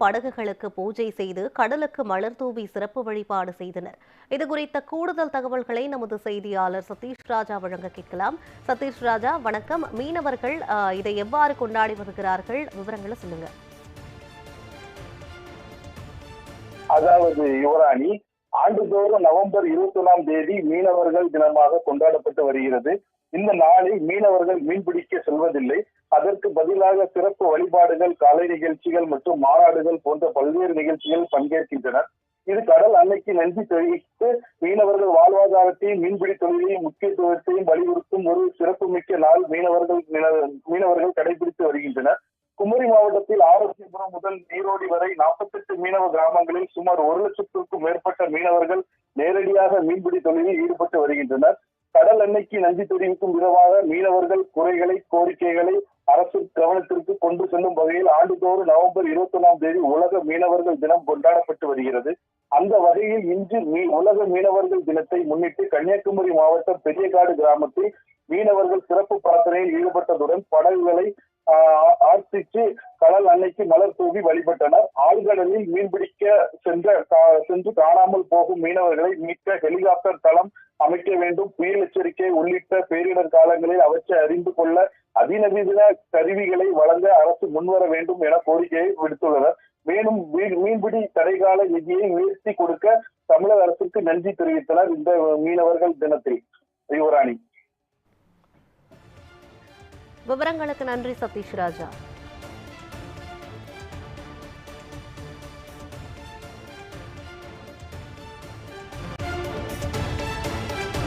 படகுகளுக்கு பூஜை செய்து கடலுக்கு மலர் தூவி சிறப்பு வழிபாடு செய்தனர். இது குறித்த கூடுதல் தகவல்களை நமது செய்தியாளர் சதீஷ் ராஜா வழங்க கேட்கலாம். சதீஷ் ராஜா வணக்கம். மீனவர்கள் ஆஹ், இதை எவ்வாறு கொண்டாடி வருகிறார்கள்? விவரங்களை சொல்லுங்க. அதாவது யுவராணி ஆண்டுதோறும் நவம்பர் இருபத்தி ஒன்றாம் தேதி மீனவர்கள் தினமாக கொண்டாடப்பட்டு வருகிறது. இந்த நாளில் மீனவர்கள் மீன்பிடிக்க செல்வதில்லை. அதற்கு பதிலாக சிறப்பு வழிபாடுகள் கலை நிகழ்ச்சிகள் மற்றும் மாநாடுகள் போன்ற பல்வேறு நிகழ்ச்சிகள் பங்கேற்கின்றனர். இது கடல் அன்னைக்கு நன்றி தெரிவித்து மீனவர்கள் வாழ்வாதாரத்தையும் மீன்பிடி தொழிலையும் முக்கியத்துவத்தையும் வலியுறுத்தும் ஒரு சிறப்புமிக்க நாள் மீனவர்கள் மீனவர்கள் கடைபிடித்து வருகின்றனர். குமரி மாவட்டத்தில் ஆரோக்கியபுரம் முதல் நீரோடி வரை நாற்பத்தெட்டு மீனவ கிராமங்களில் சுமார் ஒரு லட்சத்திற்கும் மேற்பட்ட மீனவர்கள் நேரடியாக மீன்பிடி தொழிலில் ஈடுபட்டு வருகின்றனர். கடல் எண்ணெய்க்கு நன்றி தெரிவிக்கும் விதமாக மீனவர்கள் குறைகளை கோரிக்கைகளை அரசு கவனத்திற்கு கொண்டு செல்லும் வகையில் ஆண்டுதோறும் நவம்பர் இருபத்தி ஒன்றாம் தேதி உலக மீனவர்கள் தினம் கொண்டாடப்பட்டு வருகிறது. அந்த வகையில் இன்று மீ- உலக மீனவர்கள் தினத்தை முன்னிட்டு கன்னியாகுமரி மாவட்டம் பெரியகாடு கிராமத்தில் மீனவர்கள் சிறப்பு பிரார்த்தனையில் ஈடுபட்டதுடன் படகுகளை ஆர்த்திச்சு கடல் அன்னைக்கு மலர் தூவி வழிபட்டனர். ஆழ்கடலில் மீன்பிடிக்க சென்ற கா- சென்று காணாமல் போகும் மீனவர்களை மீட்க ஹெலிகாப்டர் தளம் அமைக்க வேண்டும். புயல் எச்சரிக்கை உள்ளிட்ட பேரிடர் காலங்களில் அவற்றை அறிந்து கொள்ள அதிநவீன கருவிகளை வழங்க அரசு முன்வர வேண்டும் என கோரிக்கையை விடுத்துள்ளனர். மேலும் மீன்- மீன்பிடி தடைகால நிதியை உயர்த்தி கொடுக்க தமிழக அரசுக்கு நன்றி தெரிவித்தனர் இந்த மீனவர்கள் தினத்தில். யுவராணி. விவரங்களுக்கு நன்றி சதீஷ் ராஜா.